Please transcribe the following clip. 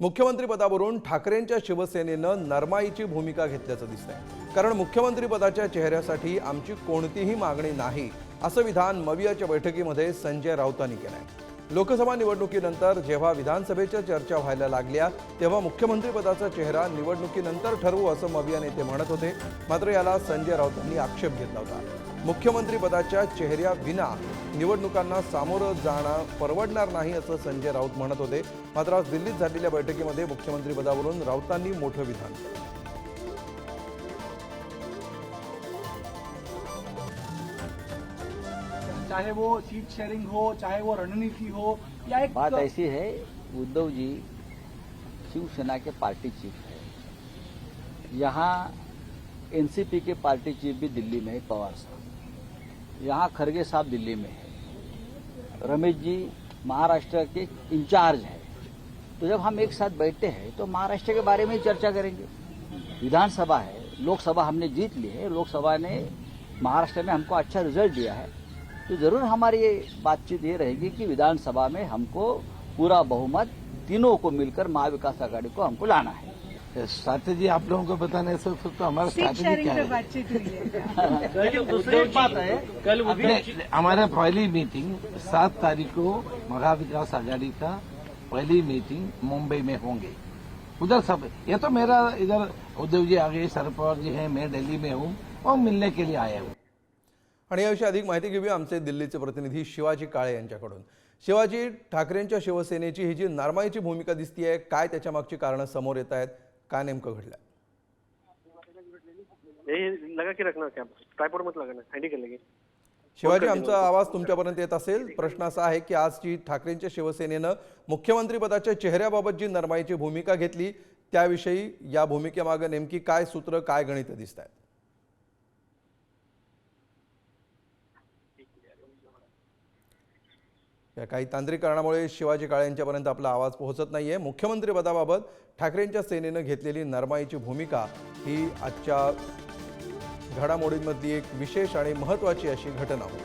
मुख्यमंत्रीपदावरून ठाकरेंच्या शिवसेनेनं नरमाईची भूमिका घेतल्याचं दिसतंय. कारण मुख्यमंत्रीपदाच्या चेहऱ्यासाठी आमची कोणतीही मागणी नाही असं विधान मवियाच्या बैठकीमध्ये संजय राऊतांनी केलंय. लोकसभा निवडणुकीनंतर जेव्हा विधानसभेच्या चर्चा व्हायला लागल्या तेव्हा मुख्यमंत्रीपदाचा चेहरा निवडणुकीनंतर ठरवू असं मविया नेते म्हणत होते. मात्र याला संजय राऊतांनी आक्षेप घेतला होता. मुख्यमंत्रीपदाच्या चेहऱ्याविना निवडणुकांना सामोरं जाणं परवडणार नाही असं संजय राऊत म्हणत होते. मात्र आज दिल्लीत झालेल्या बैठकीमध्ये मुख्यमंत्रीपदावरून राऊतांनी मोठं विधान केलं. चाहे वो सीट शेयरिंग हो, चाहे वो रणनीति हो, या एक बात ऐसी है, उद्धव जी, शिवसेना के पार्टी चीफ है। यहाँ एनसीपी के पार्टी चीफ भी दिल्ली में है, पवार साहब। यहाँ खड़गे साहब दिल्ली में है। रमेश जी महाराष्ट्र के इंचार्ज है। तो जब हम एक साथ बैठते हैं तो महाराष्ट्र के बारे में चर्चा करेंगे। विधानसभा है, लोकसभा हमने जीत ली है, लोकसभा ने महाराष्ट्र में हमको अच्छा रिज़ल्ट दिया है। तो ज़रूर हमारी ये बातचीत ये रहेगी कि विधानसभा में हमको पूरा बहुमत तीनों को मिलकर महाविकास आघाड़ी को हमको लाना है। स्ट्रैटेजी आप लोगों को बताने से तो हमारा सीट स्ट्रैटेजी क्या है? बातचीत हुई है। दूसरी बात है कल अपने हमारा पहली मीटिंग सात तारीख को महाविकास आघाड़ी का पहली मीटिंग मुंबई में होंगे। उधर सब ये तो मेरा इधर उद्धव जी आ गए जी हैं मैं दिल्ली में हूँ और मिलने के लिए आया हूँ। आणि याविषयी अधिक माहिती घेऊया आमचे दिल्लीचे प्रतिनिधी शिवाजी काळे यांच्याकडून. शिवाजी ठाकरेंच्या शिवसेनेची ही जी नरमाईची भूमिका दिसतीये काय त्याच्या मागची कारणं समोर येत आहेत काय नेमकं घडलंय? ये लगा के रखना क्या? ट्राईपोर्ड मत लगाना हैंडी कर लेंगे शिवाजी आमचा आवाज तुमच्यापर्यंत येत असेल. प्रश्न असा आहे की आज जी ठाकरेंच्या शिवसेनेनं मुख्यमंत्रीपदाच्या चेहऱ्याबाबत जी नरमाईची भूमिका घेतली त्याविषयी या भूमिकेमागे नेमकी काय सूत्र काय गणित दिसत आहेत या काही तांत्रिक कारणामुळे शिवाजी काळे यांच्यापर्यंत आपला आवाज पोहोचत नाही मुख्यमंत्री पदाबाबत ठाकरेंच्या सेनेनं घेतलेली नरमाईची भूमिका ही आजच्या घडामोडींमधली एक विशेष आणि महत्त्वाची अशी घटना होती.